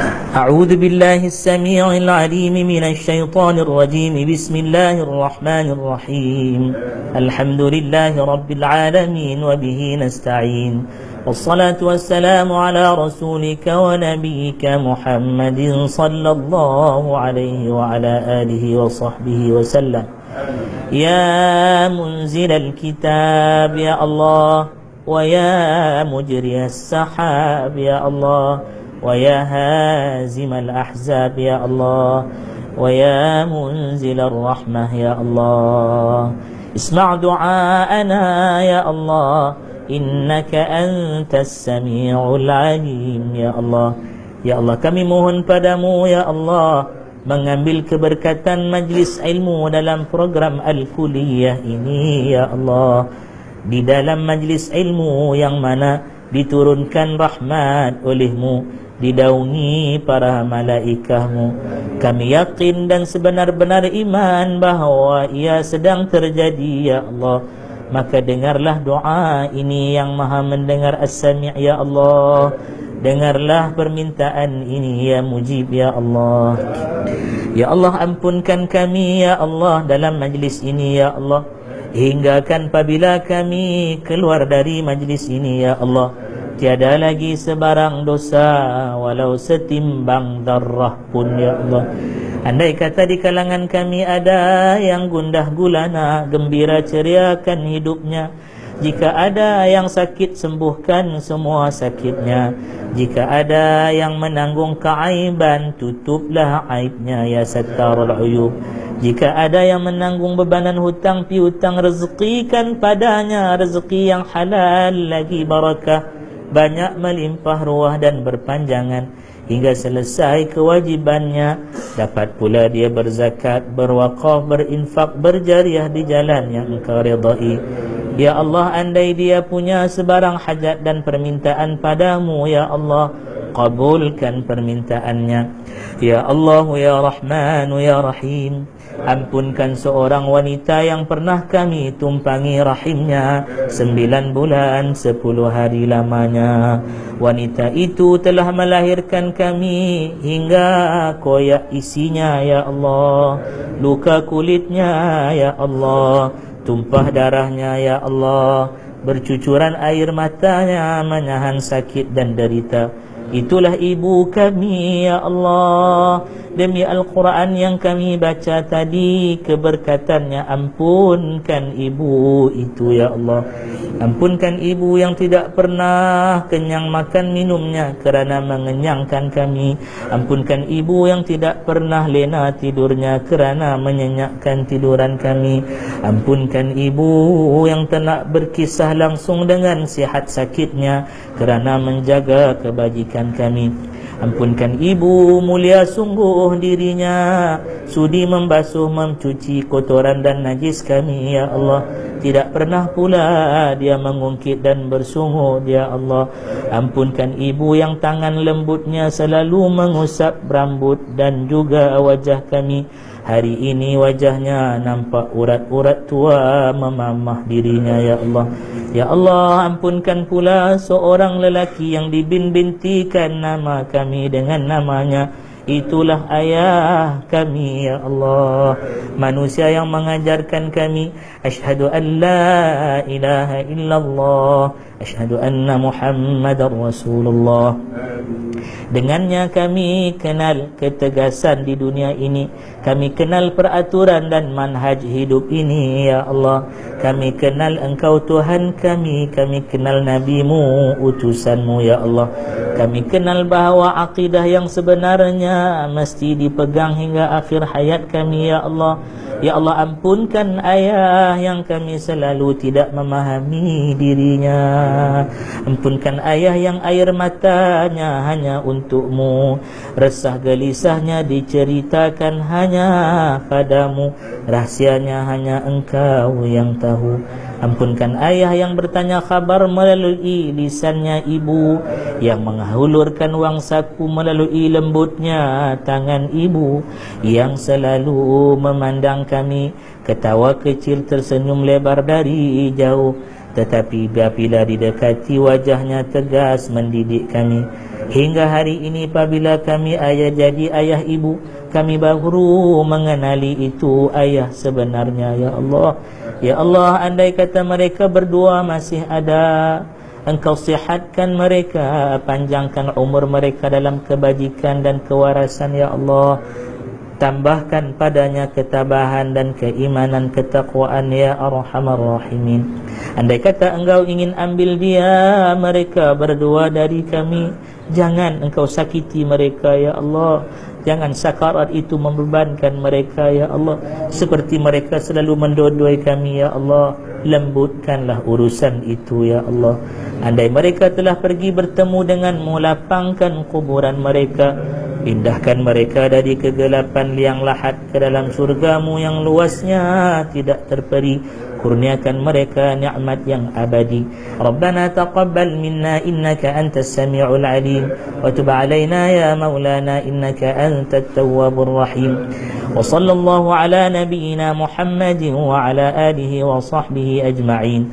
أعوذ بالله السميع العليم من الشيطان الرجيم. بسم الله الرحمن الرحيم. الحمد لله رب العالمين وبه نستعين. والصلاة والسلام على رسولك ونبيك محمد صلى الله عليه وعلى آله وصحبه وسلم. يا منزل الكتاب يا الله ويا مجري السحاب يا الله ويا هازم الأحزاب يا الله ويا منزل الرحمة يا الله اسمع دعاءنا يا الله إنك أنت السميع العليم يا الله Ya Allah kami mohon padamu ya Allah Mengambil keberkatan majlis ilmu dalam program Al-Kuliyah ini ya Allah Di dalam majlis ilmu yang mana diturunkan rahmat olehmu Didaungi para malaikahmu. Kami yakin dan sebenar-benar iman bahawa ia sedang terjadi ya Allah. Maka dengarlah doa ini yang maha mendengar as-sami' ya Allah. Dengarlah permintaan ini ya mujib ya Allah. Ya Allah ampunkan kami ya Allah dalam majlis ini ya Allah. Hinggakan apabila kami keluar dari majlis ini ya Allah Tiada lagi sebarang dosa walau setimbang darah pun ya Allah. Andai kata di kalangan kami ada yang gundah gulana Gembira ceriakan hidupnya. Jika ada yang sakit sembuhkan semua sakitnya. Jika ada yang menanggung keaiban tutuplah aibnya ya sattarul uyub. Jika ada yang menanggung bebanan hutang piutang rezekikan padanya. Rezeki yang halal lagi barakah Banyak melimpah ruah dan berpanjangan. Hingga selesai kewajibannya dapat pula dia berzakat berwakaf berinfak berjariah di jalan yang engkau redai ya Allah andai dia punya sebarang hajat dan permintaan padamu ya Allah kabulkan permintaannya. Ya Allah ya Rahman ya Rahim Ampunkan seorang wanita yang pernah kami tumpangi rahimnya Sembilan bulan sepuluh hari lamanya. Wanita itu telah melahirkan kami Hingga koyak isinya ya Allah. Luka kulitnya ya Allah Tumpah darahnya ya Allah. Bercucuran air matanya Menahan sakit dan derita Itulah ibu kami ya Allah. Demi Al-Quran yang kami baca tadi Keberkatannya ampunkan ibu itu ya Allah. Ampunkan ibu yang tidak pernah kenyang makan minumnya Kerana mengenyangkan kami. Ampunkan ibu yang tidak pernah lena tidurnya Kerana menyenyakkan tiduran kami. Ampunkan ibu yang tak berkisah langsung dengan sihat sakitnya Kerana menjaga kebajikan kami. Ampunkan ibu mulia sungguh dirinya. Sudi membasuh mencuci kotoran dan najis kami ya Allah. Tidak pernah pula dia mengungkit dan bersungut ya Allah. Ampunkan ibu yang tangan lembutnya selalu mengusap rambut dan juga wajah kami Hari ini wajahnya nampak urat-urat tua memamah dirinya ya Allah. Ya Allah ampunkan pula seorang lelaki yang dibin-bintikan nama kami dengan namanya Itulah ayah kami ya Allah. Manusia yang mengajarkan kami Ashadu an la ilaha illallah Ashadu anna muhammadan rasulullah. Dengannya kami kenal ketegasan di dunia ini. Kami kenal peraturan dan manhaj hidup ini Ya Allah. Kami kenal engkau Tuhan kami. Kami kenal NabiMu utusanmu Ya Allah. Kami kenal bahawa akidah yang sebenarnya Mesti dipegang hingga akhir hayat kami Ya Allah. Ya Allah ampunkan ayah yang kami selalu tidak memahami dirinya. Ampunkan ayah yang air matanya hanya untukmu. Resah gelisahnya diceritakan hanya padamu. Rahsianya hanya engkau yang tahu Ampunkan ayah yang bertanya khabar melalui lisannya ibu Yang menghulurkan wang saku melalui lembutnya tangan ibu Yang selalu memandang kami. Ketawa kecil tersenyum lebar dari jauh Tetapi apabila didekati wajahnya tegas mendidik kami. Hingga hari ini apabila kami ayah jadi ayah ibu Kami baru mengenali itu ayah sebenarnya Ya Allah. Ya Allah andai kata mereka berdua masih ada Engkau sihatkan mereka Panjangkan umur mereka dalam kebajikan dan kewarasan Ya Allah. Tambahkan padanya ketabahan dan keimanan ketakwaan ya arhamar rahimin. Andai kata engkau ingin ambil dia mereka berdua dari kami. Jangan engkau sakiti mereka ya Allah jangan sakarat itu membebankan mereka ya Allah. Seperti mereka selalu mendodoi kami ya Allah. Lembutkanlah urusan itu ya Allah. Andai mereka telah pergi bertemu dengan melapangkan kuburan mereka Pindahkan mereka dari kegelapan liang lahat ke dalam surgamu yang luasnya tidak terperi kurniakan mereka nikmat yang abadi Rabbana taqabbal minna innaka antas sami'ul alim wa tub alaina ya maulana innaka antat tawwabur rahim wa sallallahu ala nabiyyina muhammadin wa ala alihi wa sahbihi ajma'in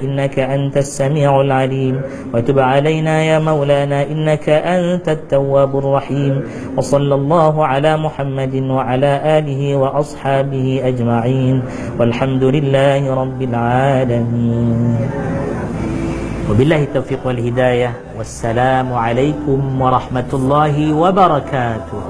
innaka antas sami'ul alim wa tub alaina ya maulana innaka antat tawwabur rahim wa sallallahu ala muhammadin wa ala alihi wa ashabihi ajma'in والحمد لله رب العالمين. وبالله التوفيق والهداية. والسلام عليكم ورحمة الله وبركاته.